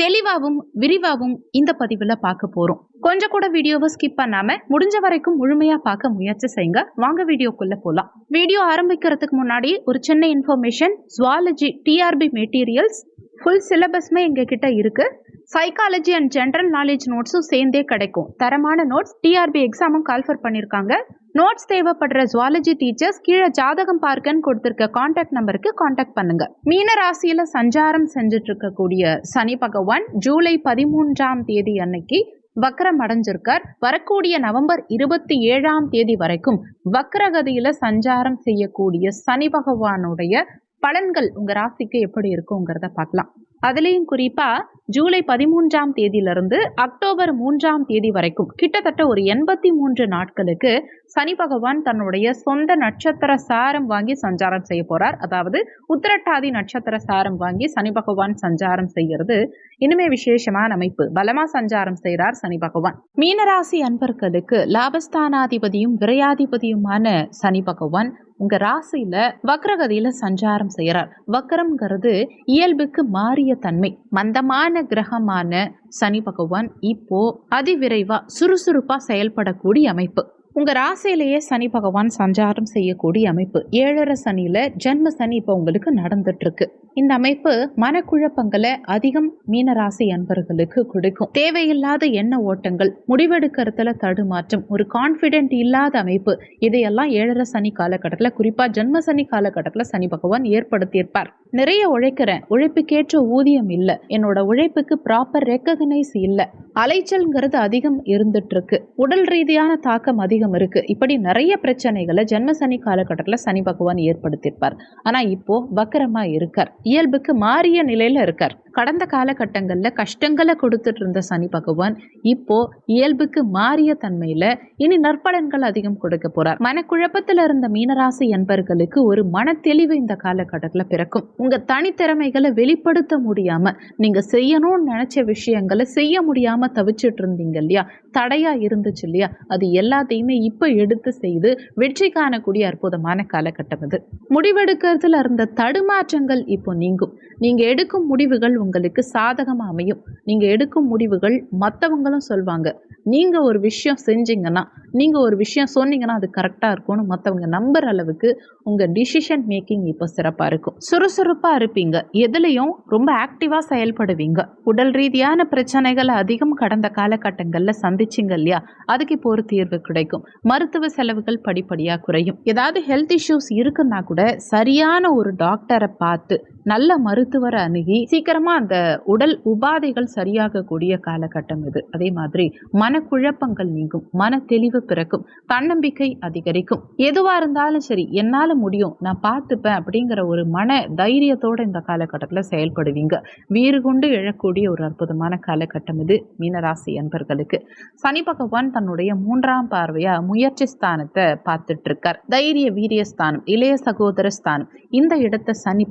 தெளிவாகவும் விரிவாகவும் இந்த பதிவில் பார்க்க போகிறோம் கொஞ்சம் கூட வீடியோவை ஸ்கிப் பண்ணாம முடிஞ்ச வரைக்கும் முழுமையா பார்க்க முயற்சி செய்யுங்க. வாங்க வீடியோக்குள்ள போலாம். வீடியோ ஆரம்பிக்கிறதுக்கு முன்னாடி ஒரு சின்ன information zoology TRB materials full சிலபஸ்மே எங்ககிட்ட இருக்குது சைக்காலஜி அண்ட் ஜென்ரல் நாலேஜ் நோட்ஸும் சேர்ந்தே கிடைக்கும். தரமான நோட்ஸ் டிஆர்பி எக்ஸாமும் கால்ஃபர் பண்ணியிருக்காங்க நோட்ஸ் தேவைப்படுற ஜுவாலஜி டீச்சர்ஸ் கீழே ஜாதகம் பார்க்கன்னு கொடுத்துருக்க காண்டாக்ட் நம்பருக்கு காண்டாக்ட் பண்ணுங்க. மீன ராசியில சஞ்சாரம் செஞ்சுட்டு இருக்கக்கூடிய சனி பகவான் ஜூலை பதிமூன்றாம் தேதி அன்னைக்கு வக்ரம் அடைஞ்சிருக்கார். வரக்கூடிய நவம்பர் இருபத்தி ஏழாம் தேதி வரைக்கும் வக்ரகதியில சஞ்சாரம் செய்யக்கூடிய சனி பகவானுடைய பலன்கள் உங்க ராசிக்கு எப்படி இருக்குங்கிறத பார்க்கலாம். அதுலேயும் குறிப்பா ஜூலை பதிமூன்றாம் தேதியிலிருந்து அக்டோபர் மூன்றாம் தேதி வரைக்கும் கிட்டத்தட்ட ஒரு எண்பத்தி மூன்று நாட்களுக்கு சனி பகவான் தன்னுடைய சொந்த நட்சத்திர சாரம் வாங்கி சஞ்சாரம் செய்ய போறார். அதாவது உத்திரட்டாதி நட்சத்திர சாரம் வாங்கி சனி பகவான் சஞ்சாரம் செய்யறது இனிமே விசேஷமான அமைப்பு. பலமா சஞ்சாரம் செய்கிறார் சனி பகவான். மீனராசி அன்பர்களுக்கு லாபஸ்தானாதிபதியும் விரையாதிபதியுமான சனி பகவான் உங்க ராசியில வக்ரகதியில சஞ்சாரம் செய்யறார் வக்ரம்ங்கிறது இயல்புக்கு மாறிய தன்மை. மந்தமான கிரகமான சனி பகவான் இப்போ அதிவிரைவா சுறுசுறுப்பா செயல்படக்கூடிய அமைப்பு. உங்கள் ராசியிலேயே சனி பகவான் சஞ்சாரம் செய்யக்கூடிய அமைப்பு. ஏழரை சனியில் ஜென்ம சனி இப்போ உங்களுக்கு நடந்துட்டுருக்கு. இந்த அமைப்பு மனக்குழப்பங்களை அதிகம் மீனராசி அன்பர்களுக்கு கொடுக்கும். தேவையில்லாத எண்ண ஓட்டங்கள் முடிவெடுக்கிறதுல தடுமாற்றம் ஒரு கான்ஃபிடென்ட் இல்லாத அமைப்பு. இதையெல்லாம் ஏழரை சனி காலகட்டத்தில் குறிப்பாக ஜென்ம சனி காலகட்டத்தில் சனி பகவான் ஏற்படுத்தியிருப்பார். நிறைய உழைக்கிறேன் உழைப்புக்கேற்ற ஊதியம் இல்லை. என்னோட உழைப்புக்கு ப்ராப்பர் ரெக்கக்னைஸ் இல்லை. அலைச்சல்ங்கிறது அதிகம் இருந்துட்டு இருக்கு உடல் ரீதியான தாக்கம் அதிகம் இருக்கு. இப்படி நிறைய பிரச்சனைகளை ஜென்ம சனி காலகட்டத்தில் சனி பகவான் ஏற்படுத்தியிருப்பார். ஆனா இப்போ வக்கரமா இருக்கார். இயல்புக்கு மாறிய நிலையில இருக்கார். கடந்த காலகட்டங்களில் கஷ்டங்களை கொடுத்துட்டு இருந்த சனி பகவான் இப்போ இயல்புக்கு மாறிய தன்மையில இனி நற்பலன்கள் அதிகம் கொடுக்க போறார். மனக்குழப்பத்தில் இருந்த மீனராசி என்பர்களுக்கு ஒரு மன தெளிவு இந்த காலகட்டத்தில் பிறக்கும். உங்க தனித்திறமைகளை வெளிப்படுத்த முடியாம நீங்க செய்யணும்னு நினைச்ச விஷயங்களை செய்ய முடியாம தவிச்சிட்டு இருந்தீங்க இல்லையா? தடையா இருந்துச்சு இல்லையா? அது எல்லாத்தையுமே இப்போ எடுத்து செய்து வெற்றி காணக்கூடிய அற்புதமான காலகட்டம் இது முடிவெடுக்கிறதுல இருந்த தடுமாற்றங்கள் இப்போ நீங்கும். நீங்க எடுக்கும் முடிவுகள் உங்களுக்கு சாதகமாக அமையும். நீங்கள் எடுக்கும் முடிவுகள் மற்றவங்களும் சொல்வாங்க. நீங்கள் ஒரு விஷயம் செஞ்சீங்கன்னா நீங்கள் ஒரு விஷயம் சொன்னீங்கன்னா அது கரெக்டாக இருக்கும்னு மற்றவங்க நம்புற அளவுக்கு உங்கள் டிசிஷன் மேக்கிங் இப்போ சிறப்பாக இருக்கும். சுறுசுறுப்பாக இருப்பீங்க. எதுலேயும் ரொம்ப ஆக்டிவாக செயல்படுவீங்க. உடல் ரீதியான பிரச்சனைகளை அதிகம் கடந்த காலகட்டங்களில் சந்திச்சிங்க இல்லையா? அதுக்கு இப்போ ஒரு தீர்வு கிடைக்கும். மருத்துவ செலவுகள் படிப்படியாக குறையும். ஏதாவது ஹெல்த் இஷ்யூஸ் இருக்குன்னா கூட சரியான ஒரு டாக்டரை பார்த்து நல்ல மருத்துவரை அணுகி சீக்கிரமா அந்த உடல் உபாதைகள் சரியாகக்கூடிய காலகட்டம் இது. அதே மாதிரி மனக்குழப்பங்கள் நீங்கும் மன தெளிவு பிறக்கும் தன்னம்பிக்கை அதிகரிக்கும். எதுவா இருந்தாலும் சரி என்னால முடியும் நான் பார்த்துப்பேன் அப்படிங்கிற ஒரு மன தைரியத்தோட இந்த காலகட்டத்தில் செயல்படுவீங்க. வீறு கொண்டு எழக்கூடிய ஒரு அற்புதமான காலகட்டம் இது மீனராசி அன்பர்களுக்கு. சனி பகவான் தன்னுடைய மூன்றாம் பார்வையா முயற்சி ஸ்தானத்தை பார்த்துட்டு இருக்கார். தைரிய வீரிய ஸ்தானம் இளைய சகோதர ஸ்தானம். இந்த இடத்தை சனி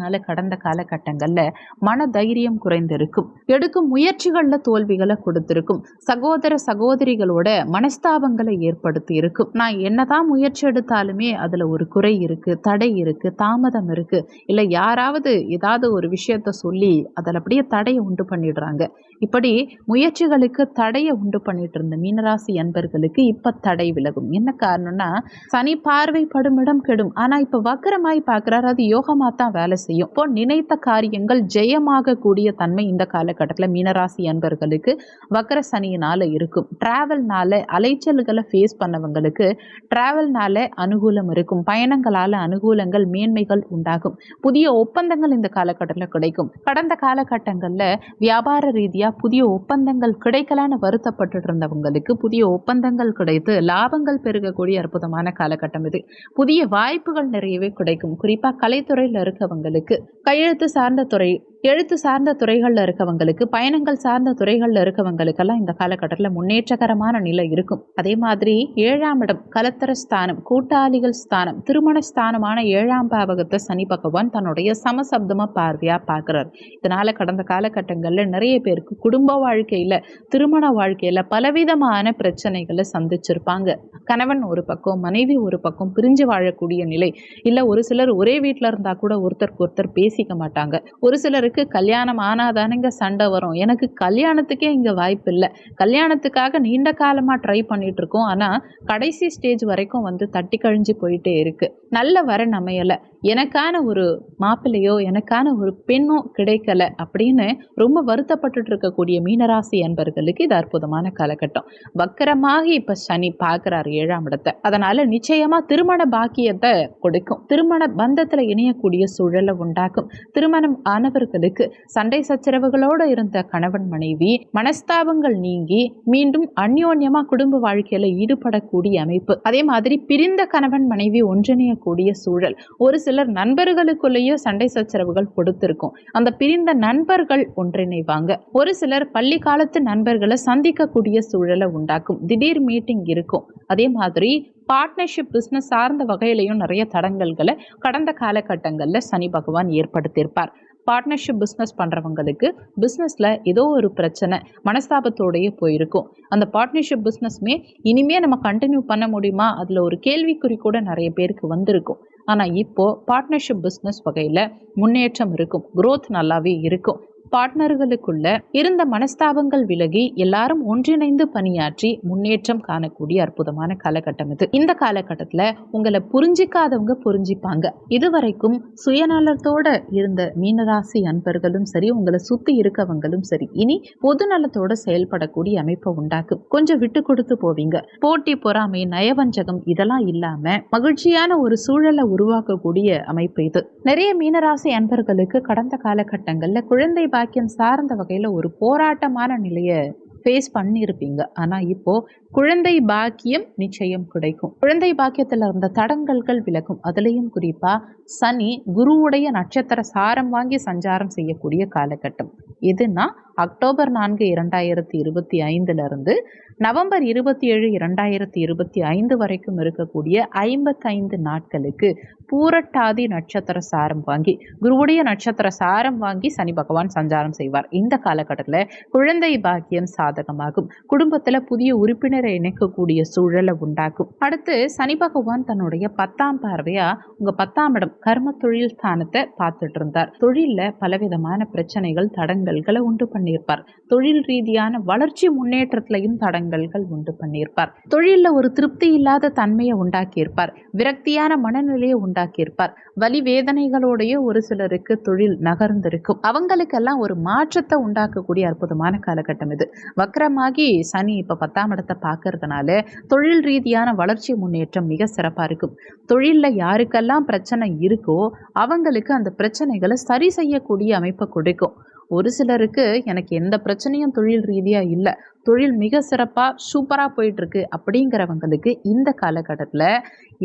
அதனால கடந்த காலகட்டங்கள்ல மன தைரியம் குறைந்திருக்கும். எடுக்கும் முயற்சிகள்ல தோல்விகளை கொடுத்திருக்கும். சகோதர சகோதரிகளோட மனஸ்தாபங்களை ஏற்படுத்தி இருக்கும் நான் என்னதான் முயற்சி எடுத்தாலுமே அதுல ஒரு குறை இருக்கு தடை இருக்கு தாமதம் இருக்கு. இல்லை யாராவது ஏதாவது ஒரு விஷயத்த சொல்லி அதில் அப்படியே தடையை உண்டு பண்ணிடுறாங்க. இப்படி முயற்சிகளுக்கு தடையை உண்டு பண்ணிட்டு இருந்த மீனராசி அன்பர்களுக்கு இப்ப தடை விலகும். என்ன காரணம்னா சனி பார்வை படுமிடம் கெடும். ஆனா இப்ப வக்கரமாய் பார்க்குறாரு அது யோகமா தான் வேலை செய்யும். இப்போ நினைத்த காரியங்கள் ஜெயமாக கூடிய தன்மை இந்த காலகட்டத்தில் மீனராசி அன்பர்களுக்கு வக்கர சனியினால இருக்கும். டிராவல்னால அலைச்சல்களை ஃபேஸ் பண்ணவங்களுக்கு டிராவல்னால அனுகூலம் இருக்கும். பயணங்களால அனுகூலங்கள் மேன்மைகள் உண்டாகும். புதிய ஒப்பந்தங்கள் இந்த காலகட்டத்தில் கிடைக்கும். கடந்த காலகட்டங்களில் வியாபார ரீதியாக புதிய ஒப்பந்தங்கள் கிடைக்கலான்னு வருத்தப்பட்டு இருந்தவங்களுக்கு புதிய ஒப்பந்தங்கள் கிடைத்து லாபங்கள் பெருகக்கூடிய அற்புதமான காலகட்டம் இது. புதிய வாய்ப்புகள் நிறையவே கிடைக்கும். குறிப்பாக கலைத்துறையில் இருக்கவங்களுக்கு கையெழுத்து சார்ந்த துறை எழுத்து சார்ந்த துறைகளில் இருக்கவங்களுக்கு பயணங்கள் சார்ந்த துறைகளில் இருக்கவங்களுக்கெல்லாம் இந்த காலகட்டத்தில் முன்னேற்றகரமான நிலை இருக்கும். அதே மாதிரி ஏழாம் இடம் கலத்தர ஸ்தானம் கூட்டாளிகள் ஸ்தானம் திருமண ஸ்தானமான ஏழாம் பாவகத்தை சனி பகவான் தன்னுடைய சமசப்தமாக பார்வையாக பார்க்குறார். இதனால் கடந்த காலகட்டங்களில் நிறைய பேருக்கு குடும்ப வாழ்க்கையில் திருமண வாழ்க்கையில் பலவிதமான பிரச்சனைகளை சந்திச்சிருப்பாங்க. கணவன் ஒரு பக்கம் மனைவி ஒரு பக்கம் பிரிஞ்சு வாழக்கூடிய நிலை. இல்லை ஒரு சிலர் ஒரே வீட்டில் இருந்தால் கூட ஒருத்தருக்கு ஒருத்தர் பேசிக்க மாட்டாங்க. ஒரு சிலருக்கு கல்யாணம் ஆனாதானுங்க சண்டை வரும். எனக்கு கல்யாணத்துக்கே இங்கே வாய்ப்பு இல்லை. கல்யாணத்துக்காக நீண்ட காலமாக ட்ரை பண்ணிட்டு இருக்கோம். ஆனால் கடைசி ஸ்டேஜ் வரைக்கும் வந்து தட்டி கழிஞ்சு போயிட்டே இருக்கு. நல்ல வரன் அமையலை எனக்கான ஒரு மாப்பிள்ளையோ எனக்கான ஒரு பெண்ணோ கிடைக்கல அப்படின்னு ரொம்ப வருத்தப்பட்டுட்டு இருக்கக்கூடிய மீனராசி என்பர்களுக்கு இது அற்புதமான காலகட்டம். வக்கரமாக இப்போ சனி பார்க்குறாரு ஏழாம் இடத்தை. அதனால நிச்சயமா திருமண பாக்கியத்தை கொடுக்கும். திருமண பந்தத்தில் இணையக்கூடிய சூழலை உண்டாக்கும். திருமணம் ஆனவர்களுக்கு சண்டை சச்சரவுகளோடு இருந்த கணவன் மனைவி மனஸ்தாபங்கள் நீங்கி மீண்டும் அந்யோன்யமா குடும்ப வாழ்க்கையில ஈடுபடக்கூடிய அமைப்பு. அதே மாதிரி பிரிந்த கணவன் மனைவி ஒன்றிணையக்கூடிய சூழல். ஒரு சிலர் நண்பர்களுக்குள்ளேயே சண்டை சச்சரவுகள் கொடுத்திருக்கும். அந்த பிரிந்த நண்பர்கள் ஒன்றிணைவாங்க. ஒரு சிலர் பள்ளி காலத்து நண்பர்களை சந்திக்கக்கூடிய சூழலை உண்டாக்கும். திடீர் மீட்டிங் இருக்கும். அதே மாதிரி பார்ட்னர்ஷிப் பிஸ்னஸ் சார்ந்த வகையிலையும் நிறைய தடங்கல்களை கடந்த காலகட்டங்களில் சனி பகவான் ஏற்படுத்தியிருப்பார். பார்ட்னர்ஷிப் பிஸ்னஸ் பண்ணுறவங்களுக்கு பிஸ்னஸில் ஏதோ ஒரு பிரச்சனை மனஸ்தாபத்தோடையே போயிருக்கும். அந்த பார்ட்னர்ஷிப் பிஸ்னஸ்மே இனிமேல் நம்ம கண்டினியூ பண்ண முடியுமா? அதில் ஒரு கேள்விக்குறி கூட நிறைய பேருக்கு வந்திருக்கும். ஆனால் இப்போது பார்ட்னர்ஷிப் பிஸ்னஸ் வகையில் முன்னேற்றம் இருக்கும். க்ரோத் நல்லாவே இருக்கும். பார்ட்னர்களுக்குள்ள இருந்த மனஸ்தாபங்கள் விலகி எல்லாரும் ஒன்றிணைந்து பணியாற்றி முன்னேற்றம் காணக்கூடிய அற்புதமான காலகட்டம் இது. இந்த காலகட்டத்தில் உங்களை புரிஞ்சிக்காதவங்க புரிஞ்சிப்பாங்க. இதுவரைக்கும் சுயநலத்தோட இருந்த மீனராசி அன்பர்களும் சரி உங்களை சுத்தி இருக்கவங்களும் சரி இனி பொது நலத்தோட செயல்படக்கூடிய அமைப்பை உண்டாக்கும். கொஞ்சம் விட்டு கொடுத்து போவீங்க. போட்டி பொறாமை நயவஞ்சகம் இதெல்லாம் இல்லாம மகிழ்ச்சியான ஒரு சூழலை உருவாக்கக்கூடிய அமைப்பு இது. நிறைய மீனராசி அன்பர்களுக்கு கடந்த காலகட்டங்களில் குழந்தை வாக்கியம் சார்ந்த வகையில் ஒரு போராட்டமான நிலையை ஃபேஸ் பண்ணியிருப்பீங்க. ஆனால் இப்போ குழந்தை பாக்கியம் நிச்சயம் கிடைக்கும். குழந்தை பாக்கியத்தில் இருந்த தடங்கல்கள் விலகும். அதுலேயும் குறிப்பாக சனி குருவுடைய நட்சத்திர சாரம் வாங்கி சஞ்சாரம் செய்யக்கூடிய காலகட்டம். இதுனா அக்டோபர் நான்கு இரண்டாயிரத்தி இருபத்தி ஐந்துலேருந்து நவம்பர் இருபத்தி ஏழு இரண்டாயிரத்தி இருபத்தி ஐந்து வரைக்கும் இருக்கக்கூடிய ஐம்பத்தைந்து நாட்களுக்கு பூரட்டாதி நட்சத்திர சாரம் வாங்கி குருவுடைய நட்சத்திர சாரம் வாங்கி சனி பகவான் சஞ்சாரம் செய்வார். இந்த காலகட்டத்தில் குழந்தை பாக்கியம் சாதகமாகும். குடும்பத்தில் புதிய உறுப்பினர் இணைக்கக்கூடிய சூழலை உண்டாக்கும். அடுத்து சனி பகவான் தன்னுடைய பத்தாம் பார்வையா உங்க பத்தாம் இடம் கர்ம தொழில் ஸ்தானத்தை பார்த்துட்டு இருந்தார். தொழிலில் பலவிதமான பிரச்சனைகள் தடங்கல்களை உண்டு பண்ணியிருப்பார். தொழில் ரீதியான வளர்ச்சி முன்னேற்றத்திலையும் தடங்கல்கள் உண்டு பண்ணியிருப்பார். தொழிலில் ஒரு திருப்தி இல்லாத தன்மையை உண்டாக்கியிருப்பார். விரக்தியான மனநிலையை உண்டாக்கியிருப்பார். வலி வேதனைகளோடைய ஒரு சிலருக்கு தொழில் நகர்ந்திருக்கும். அவங்களுக்கெல்லாம் ஒரு மாற்றத்தை உண்டாக்கக்கூடிய அற்புதமான காலகட்டம் இது. வக்கரமாகி சனி இப்போ பத்தாம் இடத்தை பார்க்கறதுனால தொழில் ரீதியான வளர்ச்சி முன்னேற்றம் மிக சிறப்பாக இருக்கும். தொழிலில் யாருக்கெல்லாம் பிரச்சனை இருக்கோ அவங்களுக்கு அந்த பிரச்சனைகளை சரி செய்யக்கூடிய அமைப்பை கொடுக்கும். ஒரு சிலருக்கு எனக்கு எந்த பிரச்சனையும் தொழில் ரீதியாக இல்லை. தொழில் மிக சிறப்பாக சூப்பராக போயிட்டுருக்கு அப்படிங்கிறவங்களுக்கு இந்த காலகட்டத்தில்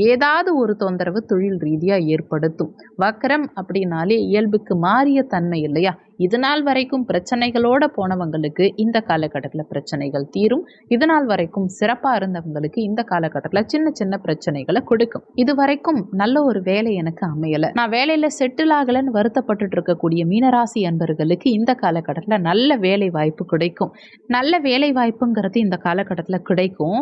ஏதாவது ஒரு தொந்தரவு தொழில் ரீதியாக ஏற்படுத்தும். வக்கரம் அப்படின்னாலே இயல்புக்கு மாறிய தன்மை இல்லையா? இது நாள் வரைக்கும் பிரச்சனைகளோட போனவங்களுக்கு இந்த காலகட்டத்தில் பிரச்சனைகள் தீரும். இது நாள் வரைக்கும் சிறப்பாக இருந்தவங்களுக்கு இந்த காலகட்டத்தில் சின்ன சின்ன பிரச்சனைகளை கொடுக்கும். இது வரைக்கும் நல்ல ஒரு வேலை எனக்கு அமையலை. நான் வேலையில் செட்டில் ஆகலைன்னு வருத்தப்பட்டுட்டு இருக்கக்கூடிய மீனராசி அன்பர்களுக்கு இந்த காலகட்டத்தில் நல்ல வேலை வாய்ப்பு கிடைக்கும். நல்ல வேலை வாய்ப்புங்கிறது இந்த காலகட்டத்தில் கிடைக்கும்.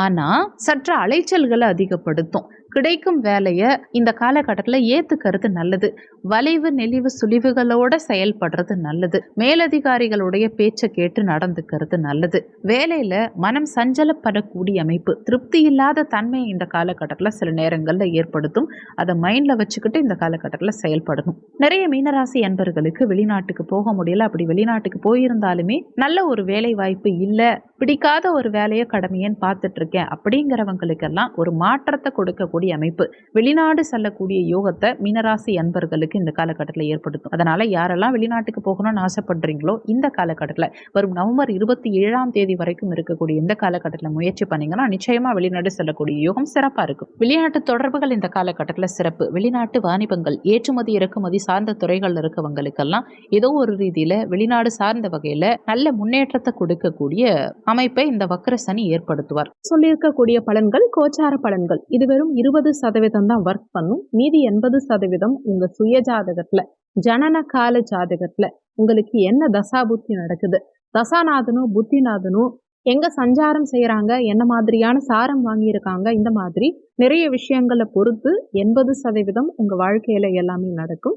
ஆனால் சற்று அலைச்சல்களை அதிகப்படுத்தும். கிடைக்கும் வேலையை இந்த காலகட்டத்தில் ஏற்றுக்கிறது நல்லது. வளைவு நெளிவு சுழிவுகளோட செயல்படுறது நல்லது. மேலதிகாரிகளுடைய பேச்சை கேட்டு நடந்துக்கிறது நல்லது. வேலையில் மனம் சஞ்சலப்படக்கூடிய அமைப்பு திருப்தி இல்லாத தன்மையை இந்த காலகட்டத்தில் சில நேரங்களில் ஏற்படுத்தும். அதை மைண்டில் வச்சுக்கிட்டு இந்த காலகட்டத்தில் செயல்படணும். நிறைய மீனராசி அன்பர்களுக்கு வெளிநாட்டுக்கு போக முடியல. அப்படி வெளிநாட்டுக்கு போயிருந்தாலுமே நல்ல ஒரு வேலை வாய்ப்பு இல்லை பிடிக்காத ஒரு வேலையை கடமையன்னு பார்த்துட்டு இருக்கேன் அப்படிங்கிறவங்களுக்கெல்லாம் ஒரு மாற்றத்தை கொடுக்கக்கூடிய அமைப்பு. வெளிநாடு செல்லக்கூடிய யோகத்தை மீனராசி அன்பர்களுக்கு இந்த காலகட்டத்தில் ஏற்படுத்தும். அதனால யாரெல்லாம் வெளிநாட்டுக்கு போகணும்னு ஆசைப்படுறீங்களோ இந்த காலகட்டத்தில் வரும் நவம்பர் இருபத்தி ஏழாம் தேதி வரைக்கும் இருக்கக்கூடிய இந்த காலகட்டத்தில் முயற்சி பண்ணீங்கன்னா நிச்சயமா வெளிநாடு செல்லக்கூடிய யோகம் சிறப்பாக இருக்கும். விளையாட்டு தொடர்புகள் இந்த காலகட்டத்தில் சிறப்பு. வெளிநாட்டு வாணிபங்கள் ஏற்றுமதி இறக்குமதி சார்ந்த துறைகள் இருக்கவங்களுக்கெல்லாம் ஏதோ ஒரு ரீதியில் வெளிநாடு சார்ந்த வகையில் நல்ல முன்னேற்றத்தை கொடுக்கக்கூடிய அமைப்பை இந்த வக்கர சனி ஏற்படுத்துவார். சொல்லியிருக்கக்கூடிய பலன்கள் கோச்சார பலன்கள். இது வெறும் இருபது சதவீதம் தான் ஒர்க் பண்ணும். மீதி எண்பது சதவீதம் உங்க சுய ஜாதகத்துல ஜனன கால ஜாதகத்துல உங்களுக்கு என்ன தசா புத்தி நடக்குது? தசாநாதனும் புத்திநாதனும் எங்க சஞ்சாரம் செய்யறாங்க? என்ன மாதிரியான சாரம் வாங்கியிருக்காங்க? இந்த மாதிரி நிறைய விஷயங்களை பொறுத்து எண்பது சதவீதம் உங்க வாழ்க்கையில எல்லாமே நடக்கும்.